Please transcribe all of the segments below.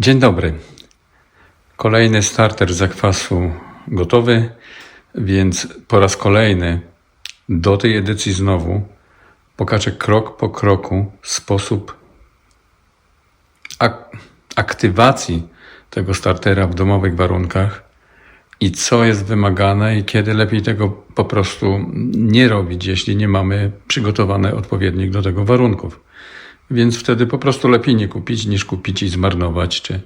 Dzień dobry. Kolejny starter zakwasu gotowy, więc po raz kolejny do tej edycji znowu pokażę krok po kroku sposób ak- aktywacji tego startera w domowych warunkach i co jest wymagane i kiedy lepiej tego po prostu nie robić, jeśli nie mamy przygotowane odpowiednich do tego warunków. Więc wtedy po prostu lepiej nie kupić, niż kupić i zmarnować, czy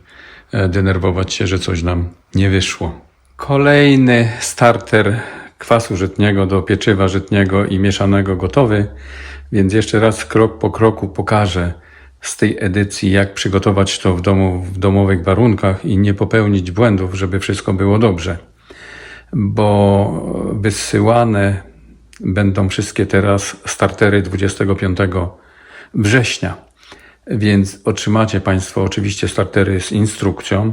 e, denerwować się, że coś nam nie wyszło. Kolejny starter kwasu żytniego do pieczywa żytniego i mieszanego gotowy, więc jeszcze raz krok po kroku pokażę z tej edycji, jak przygotować to w domu, w domowych warunkach i nie popełnić błędów, żeby wszystko było dobrze. Bo wysyłane będą wszystkie teraz startery 25 września. Więc otrzymacie Państwo oczywiście startery z instrukcją.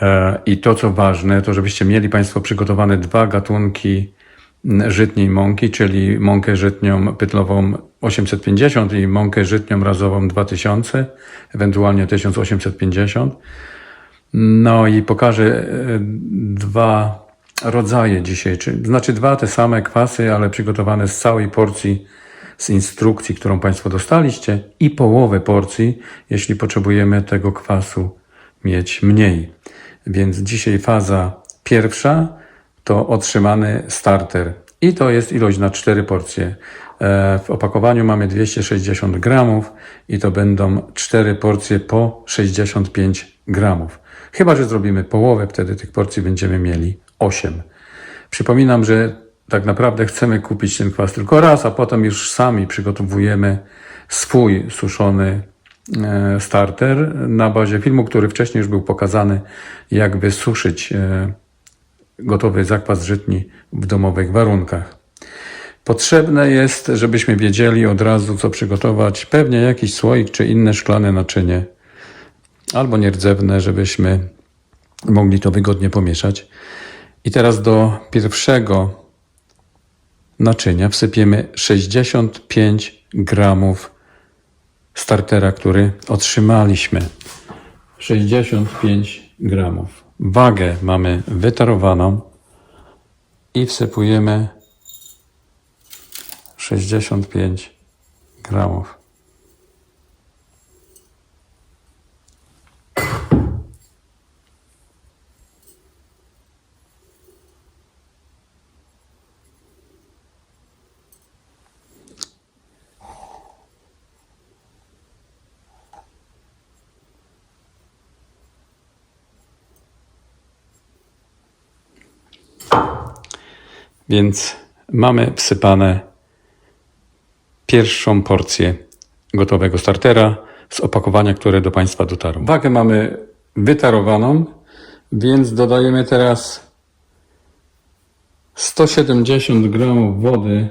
E, I to, co ważne, to żebyście mieli Państwo przygotowane dwa gatunki żytniej mąki, czyli mąkę żytnią pytlową 850 i mąkę żytnią razową 2000, ewentualnie 1850. No i pokażę e, dwa rodzaje dzisiaj, czy, znaczy dwa te same kwasy, ale przygotowane z całej porcji z instrukcji, którą Państwo dostaliście i połowę porcji, jeśli potrzebujemy tego kwasu mieć mniej. Więc dzisiaj faza pierwsza to otrzymany starter i to jest ilość na cztery porcje. E, W opakowaniu mamy 260 gramów i to będą cztery porcje po 65 gramów. Chyba, że zrobimy połowę, wtedy tych porcji będziemy mieli 8. Przypominam, że tak naprawdę chcemy kupić ten kwas tylko raz, a potem już sami przygotowujemy swój suszony e, starter na bazie filmu, który wcześniej już był pokazany, jak wysuszyć e, gotowy zakwas żytni w domowych warunkach. Potrzebne jest, żebyśmy wiedzieli od razu, co przygotować. Pewnie jakiś słoik czy inne szklane naczynie, albo nierdzewne, żebyśmy mogli to wygodnie pomieszać. I teraz do pierwszego naczynia wsypiemy 65 gramów startera, który otrzymaliśmy. 65 gramów. Wagę mamy wytarowaną i wsypujemy 65 gramów. Więc mamy wsypane pierwszą porcję gotowego startera z opakowania, które do Państwa dotarło. Wagę mamy wytarowaną, więc dodajemy teraz 170 gramów wody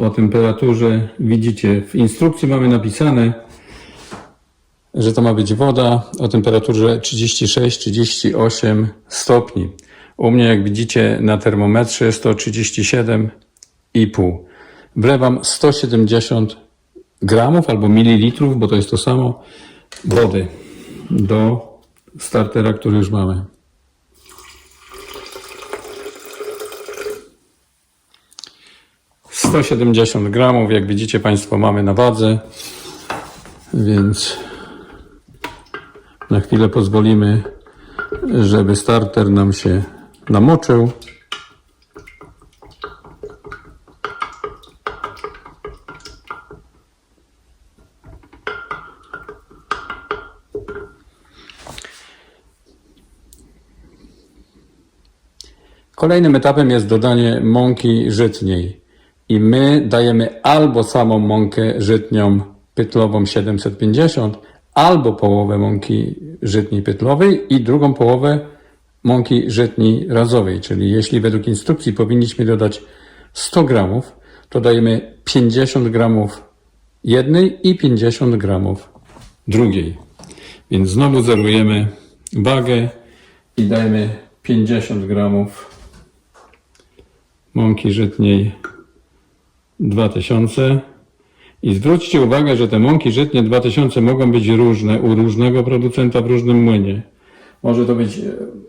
o temperaturze. Widzicie, w instrukcji mamy napisane, że to ma być woda o temperaturze 36-38 stopni. U mnie, jak widzicie, na termometrze jest to 37,5. Wlewam 170 gramów albo mililitrów, bo to jest to samo, wody do startera, który już mamy. Sto siedemdziesiąt gramów, jak widzicie Państwo, mamy na wadze, więc na chwilę pozwolimy, żeby starter nam się namoczył. Kolejnym etapem jest dodanie mąki żytniej. I my dajemy albo samą mąkę żytnią pytlową 750, albo połowę mąki żytniej pytlowej i drugą połowę mąki żytniej razowej. Czyli jeśli według instrukcji powinniśmy dodać 100 gramów, to dajemy 50 gramów jednej i 50 gramów drugiej. Więc znowu zerujemy wagę i dajemy 50 gramów mąki żytniej 2000 I zwróćcie uwagę, że te mąki żytnie 2000 mogą być różne u różnego producenta w różnym młynie. Może to być, e,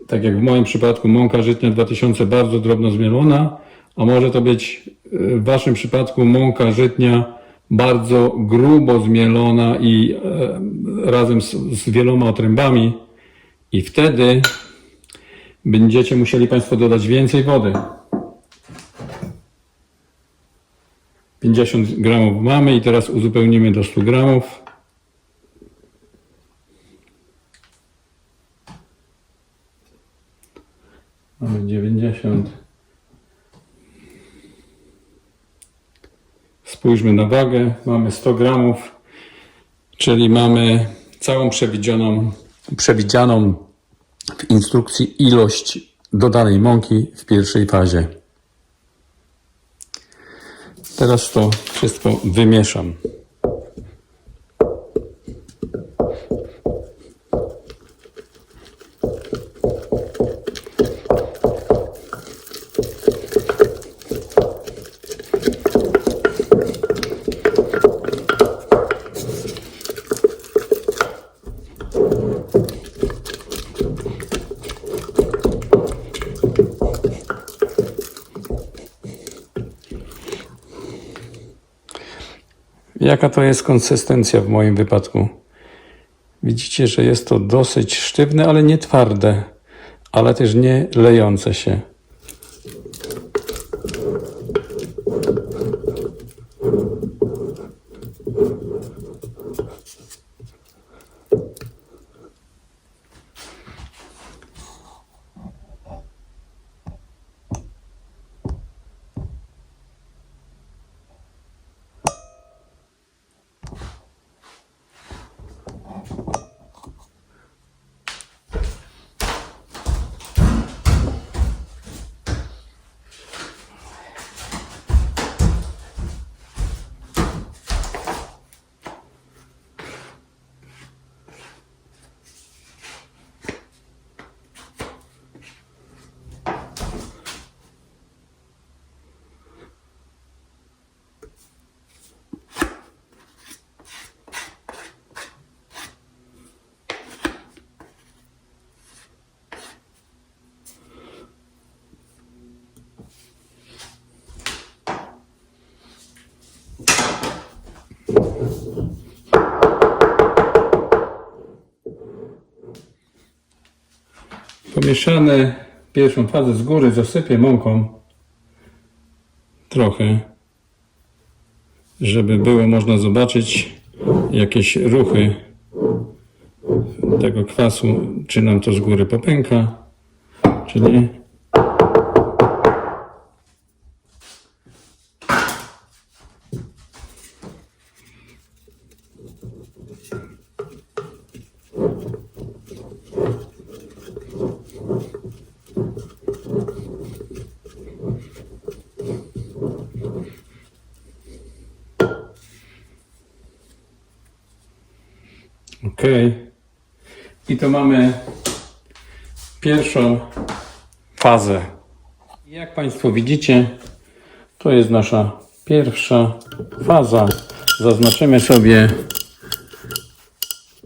tak jak w moim przypadku, mąka żytnia 2000 bardzo drobno zmielona, a może to być e, w waszym przypadku mąka żytnia bardzo grubo zmielona i e, razem z, z wieloma otrębami. I wtedy będziecie musieli Państwo dodać więcej wody. 50 gramów mamy i teraz uzupełnimy do 100 gramów. Mamy 90. Spójrzmy na wagę. Mamy 100 gramów, czyli mamy całą przewidzianą, przewidzianą w instrukcji ilość dodanej mąki w pierwszej fazie. Teraz to wszystko wymieszam. Jaka to jest konsystencja w moim wypadku? Widzicie, że jest to dosyć sztywne, ale nie twarde, ale też nie lejące się. Pomieszane pierwszą fazę z góry zasypię mąką trochę, żeby było można zobaczyć jakieś ruchy tego kwasu, czy nam to z góry popęka, czy nie. Ok. I to mamy pierwszą fazę. Jak Państwo widzicie, to jest nasza pierwsza faza. Zaznaczymy sobie,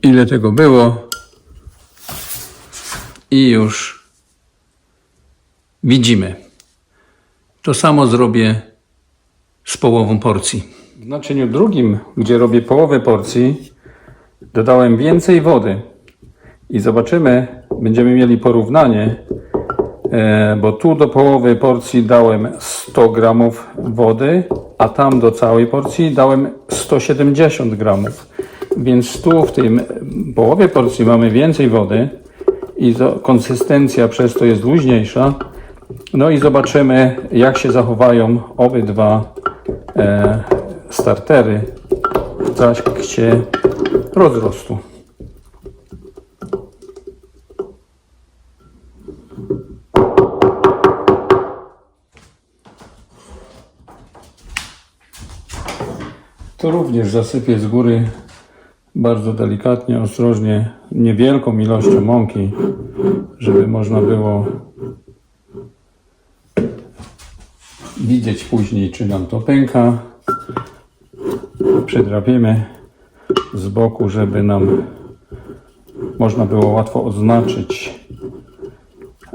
ile tego było. I już widzimy. To samo zrobię z połową porcji. W naczyniu drugim, gdzie robię połowę porcji, dodałem więcej wody i zobaczymy, będziemy mieli porównanie, e, bo tu do połowy porcji dałem 100 gramów wody, a tam do całej porcji dałem 170 gramów. Więc tu w tym połowie porcji mamy więcej wody i konsystencja przez to jest luźniejsza. No i zobaczymy, jak się zachowają obydwa e, startery w trakcie rozrostu. To również zasypię z góry bardzo delikatnie, ostrożnie, niewielką ilością mąki, żeby można było widzieć później, czy nam to pęka. przydrapimy z boku, żeby nam można było łatwo oznaczyć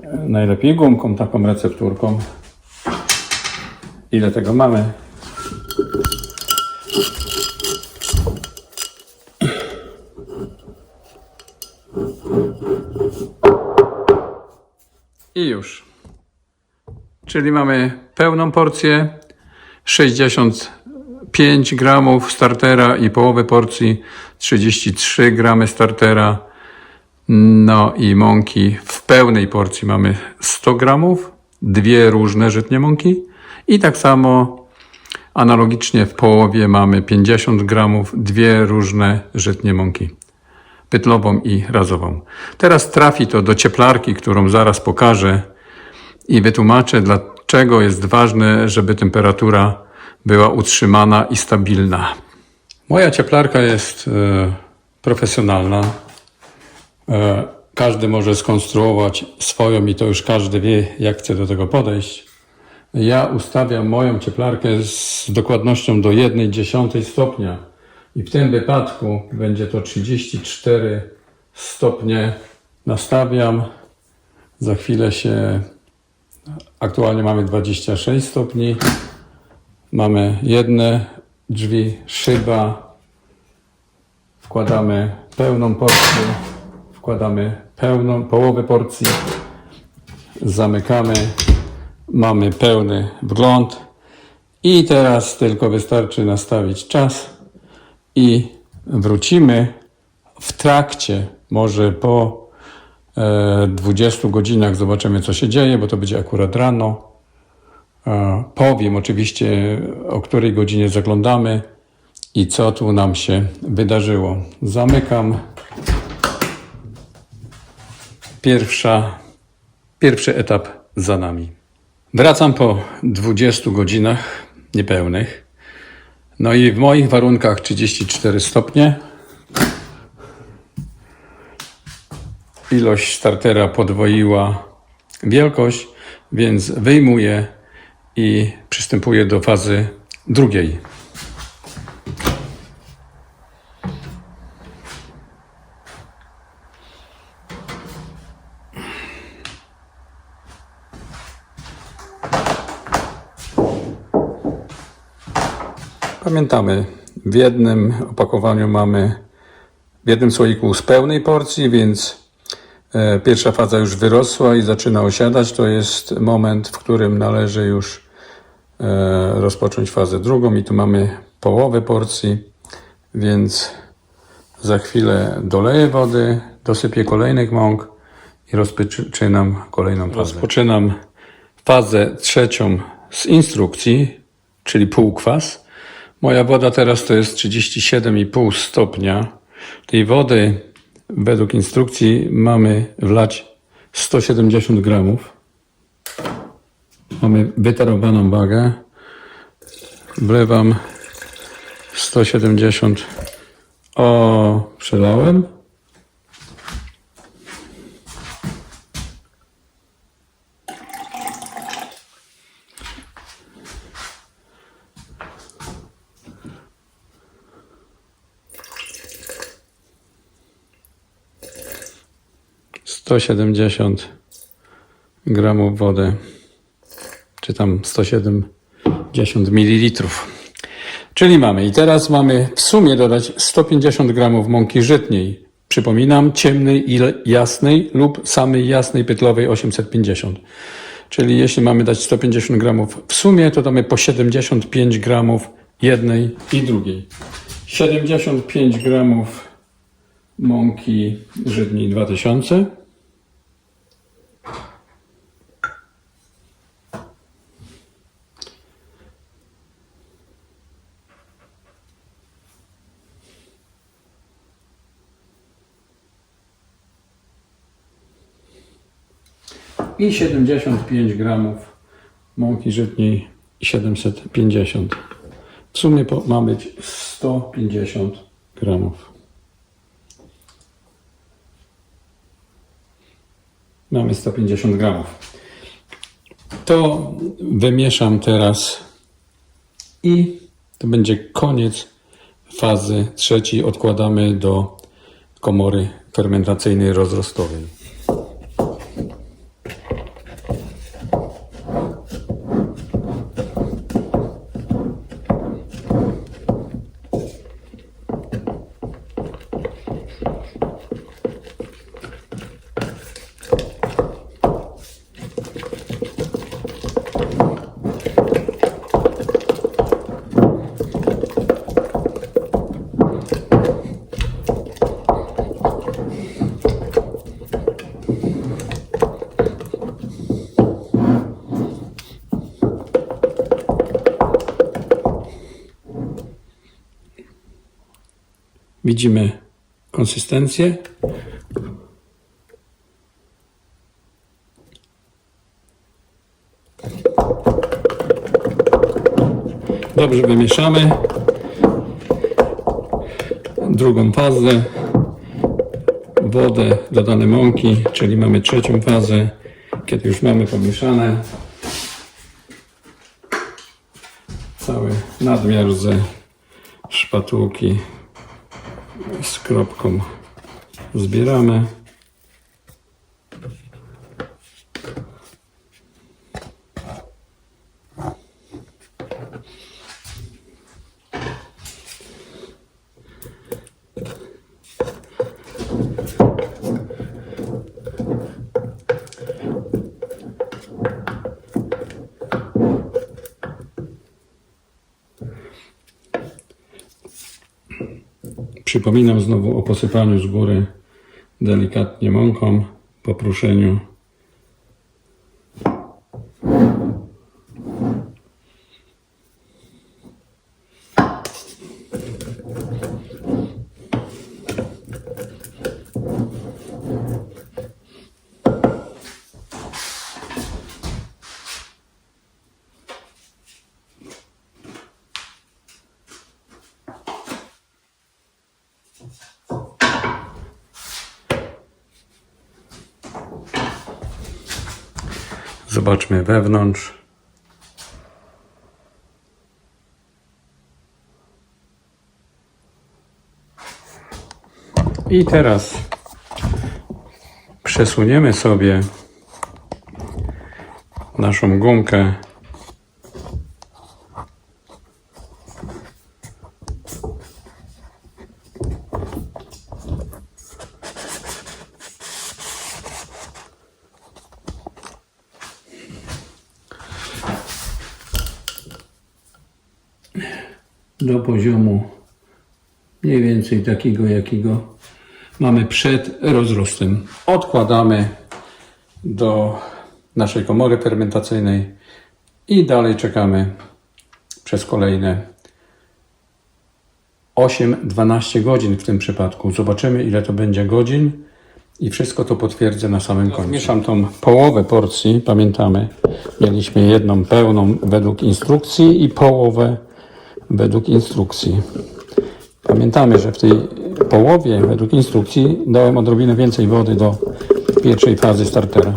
e, najlepiej gumką, taką recepturką ile tego mamy. Czyli mamy pełną porcję 65 gramów startera i połowę porcji 33 gramy startera. No i mąki w pełnej porcji mamy 100 gramów, dwie różne żytnie mąki i tak samo analogicznie w połowie mamy 50 gramów, dwie różne żytnie mąki pytlową i razową. Teraz trafi to do cieplarki, którą zaraz pokażę i wytłumaczę, dlaczego jest ważne, żeby temperatura była utrzymana i stabilna. Moja cieplarka jest e, profesjonalna. E, każdy może skonstruować swoją i to już każdy wie, jak chce do tego podejść. Ja ustawiam moją cieplarkę z dokładnością do 1,1 stopnia i w tym wypadku będzie to 34 stopnie. Nastawiam. Za chwilę się. Aktualnie mamy 26 stopni. Mamy jedne drzwi, szyba. Wkładamy pełną porcję. Wkładamy pełną połowę porcji. Zamykamy. Mamy pełny wgląd. I teraz tylko wystarczy nastawić czas i wrócimy w trakcie, może po 20 godzinach zobaczymy, co się dzieje, bo to będzie akurat rano. E, powiem oczywiście, o której godzinie zaglądamy i co tu nam się wydarzyło. Zamykam. Pierwsza, pierwszy etap za nami. Wracam po 20 godzinach niepełnych. No i w moich warunkach 34 stopnie. Ilość startera podwoiła wielkość, więc wyjmuję i przystępuję do fazy drugiej. Pamiętamy, w jednym opakowaniu mamy, w jednym słoiku z pełnej porcji, więc pierwsza faza już wyrosła i zaczyna osiadać. To jest moment, w którym należy już e, rozpocząć fazę drugą i tu mamy połowę porcji, więc za chwilę doleję wody, dosypię kolejnych mąk i rozpoczynam kolejną fazę. Rozpoczynam fazę trzecią z instrukcji, czyli półkwas. Moja woda teraz to jest 37,5 stopnia. Tej wody według instrukcji mamy wlać 170 gramów. Mamy wytarowaną wagę. Wlewam 170. O, przelałem. Sto siedemdziesiąt gramów wody, czy tam 170 mililitrów. Czyli mamy, i teraz mamy w sumie dodać 150 gramów mąki żytniej. Przypominam, ciemnej i jasnej lub samej jasnej pytlowej 850. Czyli jeśli mamy dać 150 gramów w sumie, to damy po 75 gramów jednej i drugiej. 75 gramów mąki żytniej 2000. i 75 gramów mąki żytniej i 750. W sumie ma być 150 gramów. Mamy 150 gramów. To wymieszam teraz i to będzie koniec fazy trzeciej odkładamy do komory fermentacyjnej rozrostowej. Widzimy konsystencję. Dobrze wymieszamy. Drugą fazę. Wodę, dodane mąki, czyli mamy trzecią fazę. Kiedy już mamy pomieszane, cały nadmiar ze szpatułki z kropką zbieramy. Przypominam znowu o posypaniu z góry delikatnie mąką po pruszeniu. Zobaczmy wewnątrz. I teraz przesuniemy sobie naszą gumkę do poziomu mniej więcej takiego, jakiego mamy przed rozrostem. Odkładamy do naszej komory fermentacyjnej i dalej czekamy przez kolejne 8-12 godzin w tym przypadku. Zobaczymy, ile to będzie godzin i wszystko to potwierdzę na samym końcu. Mieszam tą połowę porcji, pamiętamy, mieliśmy jedną pełną według instrukcji i połowę według instrukcji. Pamiętamy, że w tej połowie według instrukcji dałem odrobinę więcej wody do pierwszej fazy startera.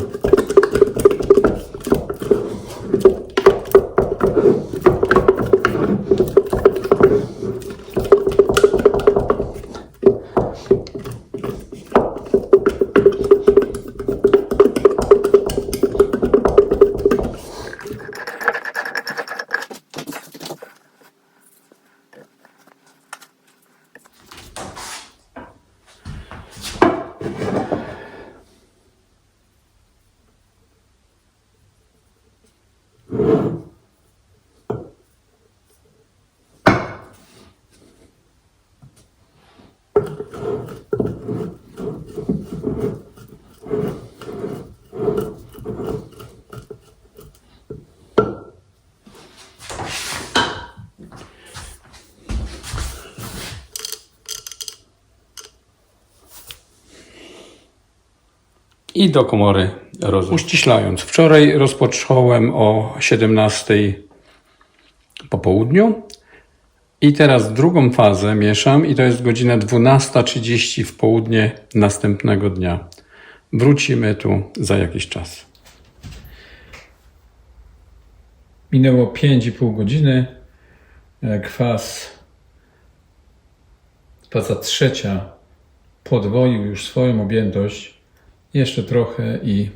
I do komory rozum. Uściślając, wczoraj rozpocząłem o 17 po południu i teraz drugą fazę mieszam i to jest godzina 12.30 w południe następnego dnia. Wrócimy tu za jakiś czas. Minęło 5,5 godziny. E, Kwas faza trzecia podwoił już swoją objętość, jeszcze trochę i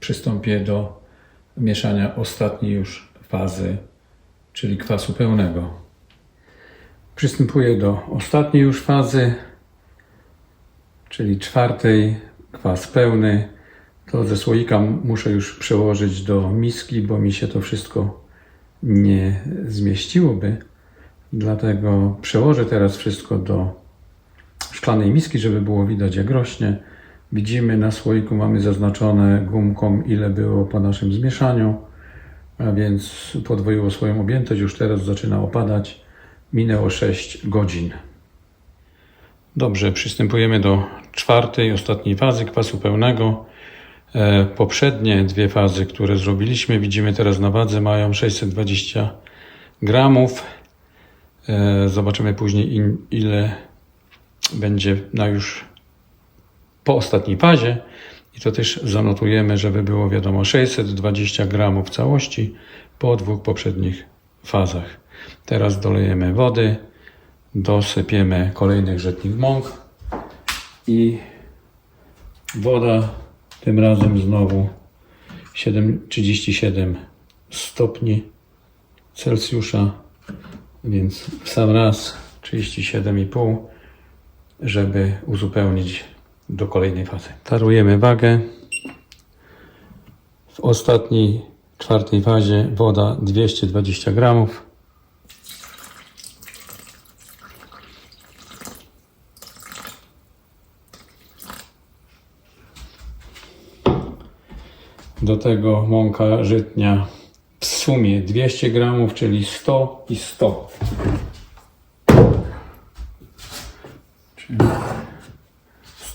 przystąpię do mieszania ostatniej już fazy, czyli kwasu pełnego. Przystępuję do ostatniej już fazy, czyli czwartej, kwas pełny. To ze słoika muszę już przełożyć do miski, bo mi się to wszystko nie zmieściłoby. Dlatego przełożę teraz wszystko do szklanej miski, żeby było widać jak rośnie. Widzimy na słoiku mamy zaznaczone gumką ile było po naszym zmieszaniu, a więc podwoiło swoją objętość, już teraz zaczyna opadać. Minęło 6 godzin. Dobrze, przystępujemy do czwartej, ostatniej fazy kwasu pełnego. E, Poprzednie dwie fazy, które zrobiliśmy, widzimy teraz na wadze, mają 620 gramów. E, Zobaczymy później, ile będzie na już po ostatniej fazie. I to też zanotujemy, żeby było wiadomo 620 gramów całości po dwóch poprzednich fazach. Teraz dolejemy wody, dosypiemy kolejnych żytnik mąk i woda tym razem znowu 7, 37 stopni Celsjusza, więc w sam raz 37,5 żeby uzupełnić do kolejnej fazy. Tarujemy wagę. W ostatniej, czwartej fazie woda 220 gramów. Do tego mąka żytnia w sumie 200 gramów, czyli 100 i 100.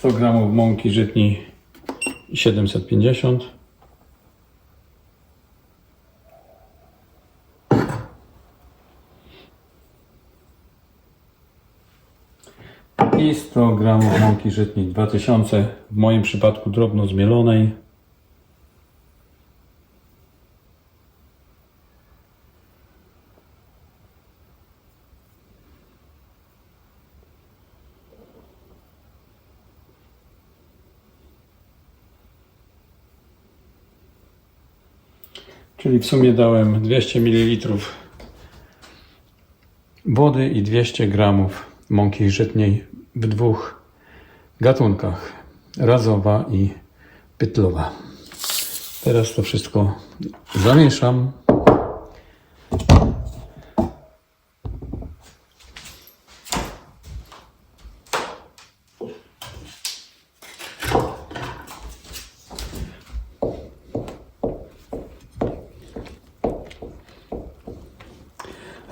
100 gramów mąki żytniej i 750. I 100 gramów mąki żytniej 2000, w moim przypadku drobno zmielonej. Czyli w sumie dałem 200 ml wody i 200 gramów mąki żytniej w dwóch gatunkach. Razowa i pytlowa. Teraz to wszystko zamieszam.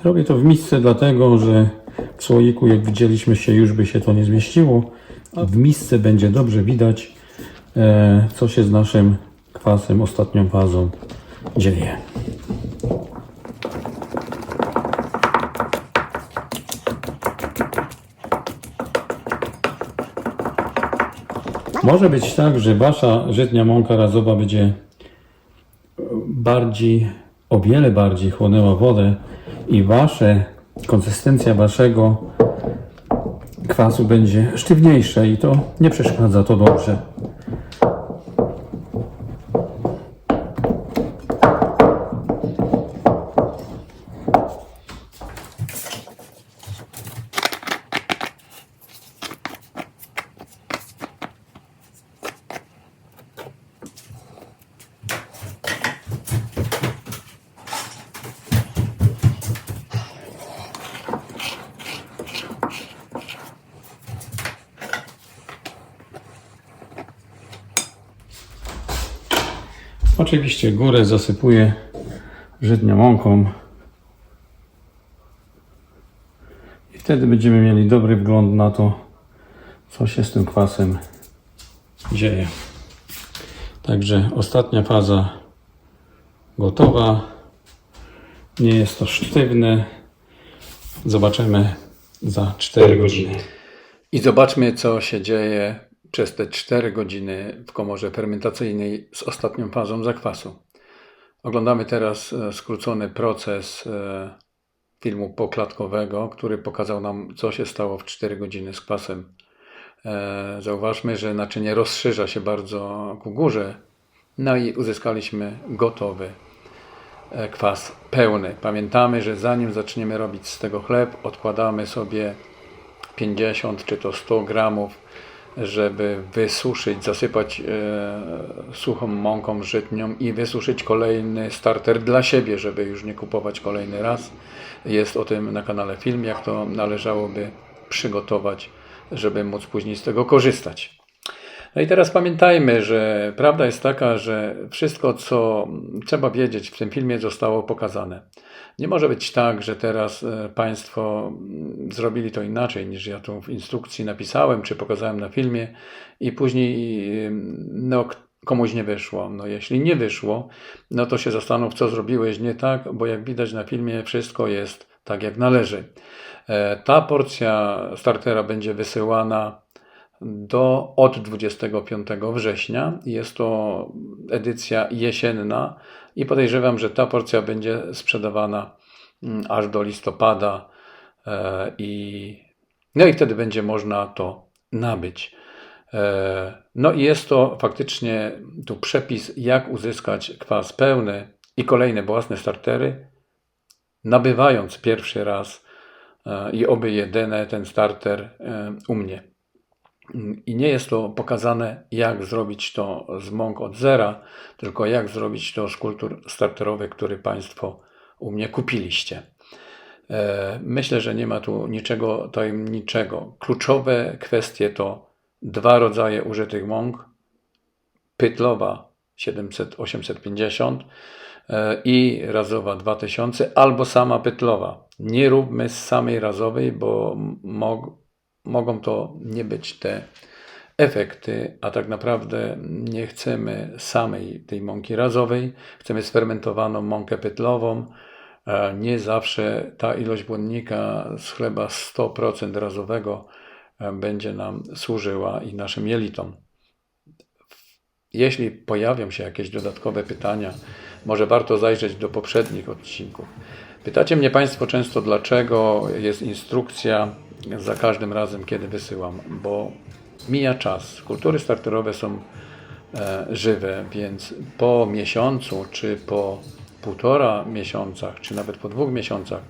Robię to w misce dlatego, że w słoiku, jak widzieliśmy się, już by się to nie zmieściło. W misce będzie dobrze widać, e, co się z naszym kwasem, ostatnią fazą dzieje. Może być tak, że wasza żytnia mąka razowa będzie bardziej, o wiele bardziej chłonęła wodę i wasze, konsystencja waszego kwasu będzie sztywniejsza i to nie przeszkadza, to dobrze. Oczywiście górę zasypuję żytnią mąką. I wtedy będziemy mieli dobry wgląd na to, co się z tym kwasem dzieje. Także ostatnia faza gotowa. Nie jest to sztywne. Zobaczymy za 4 godziny. I zobaczmy, co się dzieje przez te 4 godziny w komorze fermentacyjnej z ostatnią fazą zakwasu. Oglądamy teraz e, skrócony proces e, filmu poklatkowego, który pokazał nam, co się stało w 4 godziny z kwasem. E, Zauważmy, że naczynie rozszerza się bardzo ku górze, no i uzyskaliśmy gotowy kwas pełny. Pamiętamy, że zanim zaczniemy robić z tego chleb, odkładamy sobie 50 czy to 100 gramów, żeby wysuszyć, zasypać e, suchą mąką żytnią i wysuszyć kolejny starter dla siebie, żeby już nie kupować kolejny raz. Jest o tym na kanale film, jak to należałoby przygotować, żeby móc później z tego korzystać. No i teraz pamiętajmy, że prawda jest taka, że wszystko, co trzeba wiedzieć w tym filmie, zostało pokazane. Nie może być tak, że teraz e, Państwo mm, zrobili to inaczej niż ja tu w instrukcji napisałem, czy pokazałem na filmie i później no, komuś nie wyszło. No jeśli nie wyszło, no to się zastanów, co zrobiłeś nie tak, bo jak widać na filmie, wszystko jest tak, jak należy. E, Ta porcja startera będzie wysyłana do, od 25 września. Jest to edycja jesienna i podejrzewam, że ta porcja będzie sprzedawana mm, aż do listopada e, i, no i wtedy będzie można to nabyć. E, No i jest to faktycznie tu przepis, jak uzyskać kwas pełny i kolejne własne startery, nabywając pierwszy raz e, i oby jedyne ten starter u mnie. I nie jest to pokazane, jak zrobić to z mąk od zera, tylko jak zrobić to z kultur starterowych, które Państwo u mnie kupiliście. E, Myślę, że nie ma tu niczego tajemniczego. Kluczowe kwestie to dwa rodzaje użytych mąk. Pytlowa 700-850 e, i razowa 2000 albo sama pytlowa. Nie róbmy z samej razowej, bo mogą to nie być te efekty, a tak naprawdę nie chcemy samej tej mąki razowej, chcemy sfermentowaną mąkę pytlową. E, Nie zawsze ta ilość błonnika z chleba 100% razowego e, będzie nam służyła i naszym jelitom. Jeśli pojawią się jakieś dodatkowe pytania, może warto zajrzeć do poprzednich odcinków. Pytacie mnie Państwo często, dlaczego jest instrukcja za każdym razem, kiedy wysyłam, bo mija czas. Kultury starterowe są e, żywe, więc po miesiącu, czy po półtora miesiącach, czy nawet po dwóch miesiącach,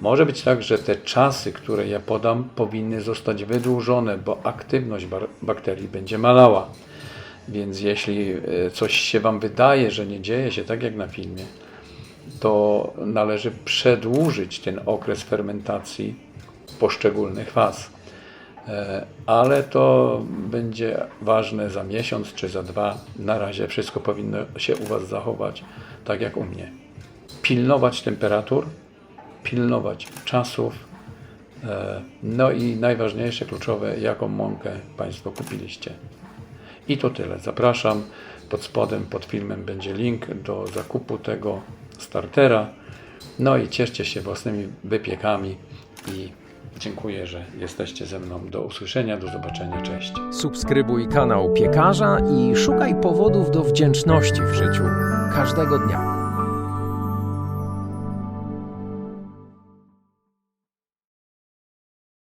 może być tak, że te czasy, które ja podam, powinny zostać wydłużone, bo aktywność bakterii będzie malała. Więc jeśli e, coś się Wam wydaje, że nie dzieje się tak jak na filmie, to należy przedłużyć ten okres fermentacji poszczególnych faz. E, Ale to będzie ważne za miesiąc czy za dwa. Na razie wszystko powinno się u Was zachować tak jak u mnie. Pilnować temperatur, pilnować czasów, e, no i najważniejsze, kluczowe, jaką mąkę Państwo kupiliście. I to tyle. Zapraszam. Pod spodem, pod filmem będzie link do zakupu tego startera. No i cieszcie się własnymi wypiekami i dziękuję, że jesteście ze mną. Do usłyszenia, do zobaczenia. Cześć. Subskrybuj kanał piekarza i szukaj powodów do wdzięczności w życiu każdego dnia.